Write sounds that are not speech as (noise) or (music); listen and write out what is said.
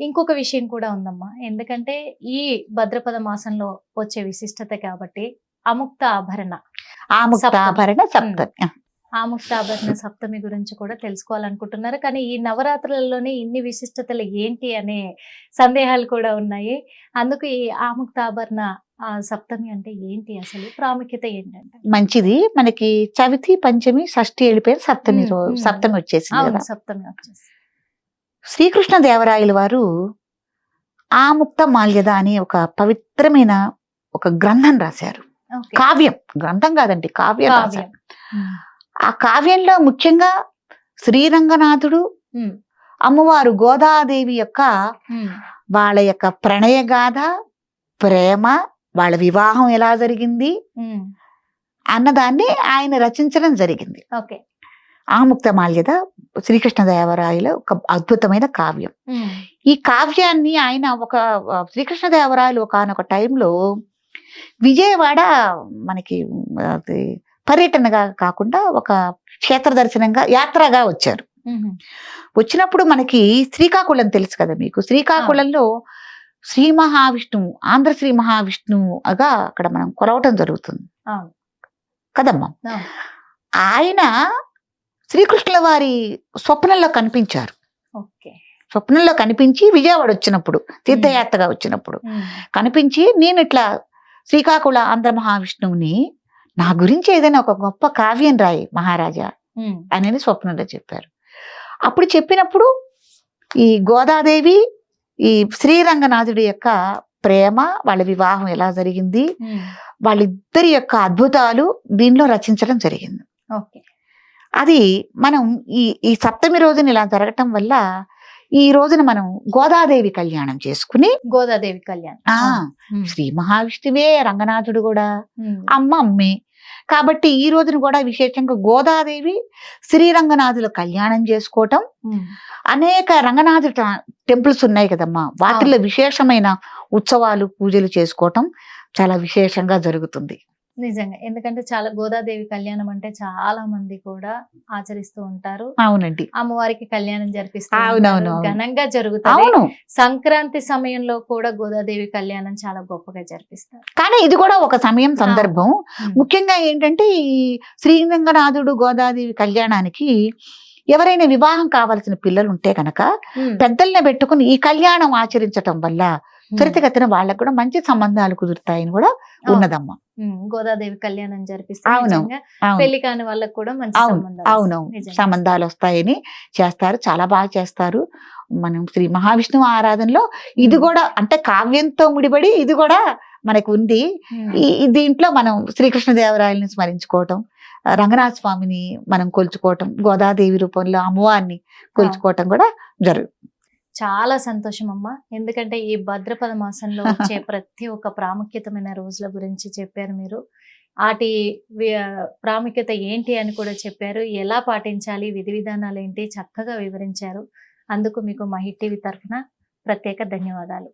ఇంకొక విషయం కూడా ఉందమ్మా. ఎందుకంటే ఈ భద్రపద మాసంలో వచ్చే విశిష్టత కాబట్టి అముక్త ఆభరణ. ఆ ముక్తాభరణ సప్తమి. ఆముక్త ఆభరణ సప్తమి గురించి కూడా తెలుసుకోవాలనుకుంటున్నారు. కానీ ఈ నవరాత్రులలోనే ఇన్ని విశిష్టతలు ఏంటి అనే సందేహాలు కూడా ఉన్నాయి. అందుకు ఈ ఆముక్త ఆభరణ సప్తమి అంటే ఏంటి అసలు? ప్రాముఖ్యత ఏంటంటే? మంచిది. మనకి చవితి పంచమి షష్ఠి వెళ్ళిపోయిన సప్తమి రోజు. సప్తమి వచ్చేసింది కదా. సప్తమి వచ్చేసి శ్రీకృష్ణ దేవరాయల వారు ఆముక్త మాల్యద అనే ఒక పవిత్రమైన ఒక గ్రంథం రాశారు. కావ్యం. గ్రంథం కాదండి కావ్యం రాశారు. ఆ కావ్యంలో ముఖ్యంగా శ్రీరంగనాథుడు అమ్మవారు గోదాదేవి యొక్క వాళ్ళ యొక్క ప్రణయ గాథ ప్రేమ వాళ్ళ వివాహం ఎలా జరిగింది అన్నదాన్ని ఆయన రచించడం జరిగింది. ఓకే. ఆముక్త మాల్యద శ్రీకృష్ణదేవరాయల ఒక అద్భుతమైన కావ్యం. ఈ కావ్యాన్ని ఆయన ఒక శ్రీకృష్ణదేవరాయలు ఒకనొక టైంలో విజయవాడ మనకి అది పర్యటనగా కాకుండా ఒక క్షేత్ర దర్శనంగా యాత్రగా వచ్చారు. వచ్చినప్పుడు మనకి శ్రీకాకుళం తెలుసు కదా మీకు? శ్రీకాకుళంలో శ్రీ మహావిష్ణువు ఆంధ్ర శ్రీ మహావిష్ణువుగా అక్కడ మనం కొలవటం జరుగుతుంది. కదమ్మా. ఆయన శ్రీకృష్ణుల వారి స్వప్నంలో కనిపించారు. ఓకే. స్వప్నంలో కనిపించి విజయవాడ వచ్చినప్పుడు తీర్థయాత్రగా వచ్చినప్పుడు కనిపించి నేను ఇట్లా శ్రీకాకుళ ఆంధ్ర మహావిష్ణువుని నా గురించి ఏదైనా ఒక గొప్ప కావ్యం రాయి మహారాజా ఉమ్, అని స్వప్నంలో చెప్పారు. అప్పుడు చెప్పినప్పుడు ఈ గోదాదేవి ఈ శ్రీరంగనాథుడి యొక్క ప్రేమ వాళ్ళ వివాహం ఎలా జరిగింది వాళ్ళిద్దరి యొక్క అద్భుతాలు దీనిలో రచించడం జరిగింది. ఓకే. అది మనం ఈ ఈ సప్తమి రోజున ఇలా జరగటం వల్ల ఈ రోజున మనం గోదాదేవి కళ్యాణం చేసుకుని గోదాదేవి కళ్యాణ్. శ్రీ మహావిష్ణువే రంగనాథుడు కూడా అమ్మ అమ్మే. కాబట్టి ఈ రోజున కూడా విశేషంగా గోదాదేవి శ్రీరంగనాథుల కళ్యాణం చేసుకోవటం. అనేక రంగనాథ టెంపుల్స్ ఉన్నాయి కదమ్మా. వాటిల్లో విశేషమైన ఉత్సవాలు పూజలు చేసుకోవటం చాలా విశేషంగా జరుగుతుంది. నిజంగా. ఎందుకంటే చాలా గోదాదేవి కళ్యాణం అంటే చాలా మంది కూడా ఆచరిస్తూ ఉంటారు. అవునండి. అమ్మవారికి కళ్యాణం జరిపిస్తూ అవునవును, ఉంటారు. అవును. ఘనంగా జరుగుతుంది. అవును. సంక్రాంతి సమయంలో కూడా గోదాదేవి కళ్యాణం చాలా గొప్పగా జరిపిస్తారు. కానీ ఇది కూడా ఒక సమయం సందర్భం. ముఖ్యంగా ఏంటంటే ఈ శ్రీరంగనాథుడు గోదాదేవి కళ్యాణానికి ఎవరైనా వివాహం కావాల్సిన పిల్లలు ఉంటే కనుక పెద్దల్ని పెట్టుకుని ఈ కళ్యాణం ఆచరించటం వల్ల త్వరితగతిన వాళ్ళకు కూడా మంచి సంబంధాలు కుదురుతాయని కూడా ఉన్నదమ్మా. గోదాదేవి కళ్యాణం జరిపిస్తే అవును. నిజంగా అవును. పెళ్ళి కాని వాళ్ళకి కూడా మంచి అవును. సంబంధాలు వస్తాయని చేస్తారు. చాలా బాగా చేస్తారు. మనం శ్రీ మహావిష్ణువు ఆరాధనలో ఇది కూడా అంటే కావ్యంతో ముడిపడి ఇది కూడా మనకు ఉంది. దీంట్లో మనం శ్రీకృష్ణదేవరాయలని స్మరించుకోవటం రంగనాథ స్వామిని మనం కొలుచుకోవటం గోదాదేవి రూపంలో అమ్మవారిని కొలుచుకోవటం కూడా జరుగు చాలా సంతోషం అమ్మా ఎందుకంటే ఈ భద్రపద మాసంలో వచ్చే (laughs) ప్రతి ఒక్క ప్రాముఖ్యతమైన రోజుల గురించి చెప్పారు మీరు. వాటి ప్రాముఖ్యత ఏంటి అని కూడా చెప్పారు. ఎలా పాటించాలి విధి విధానాలు ఏంటి చక్కగా వివరించారు. అందుకు మీకు టీవీ తరఫున ప్రత్యేక ధన్యవాదాలు.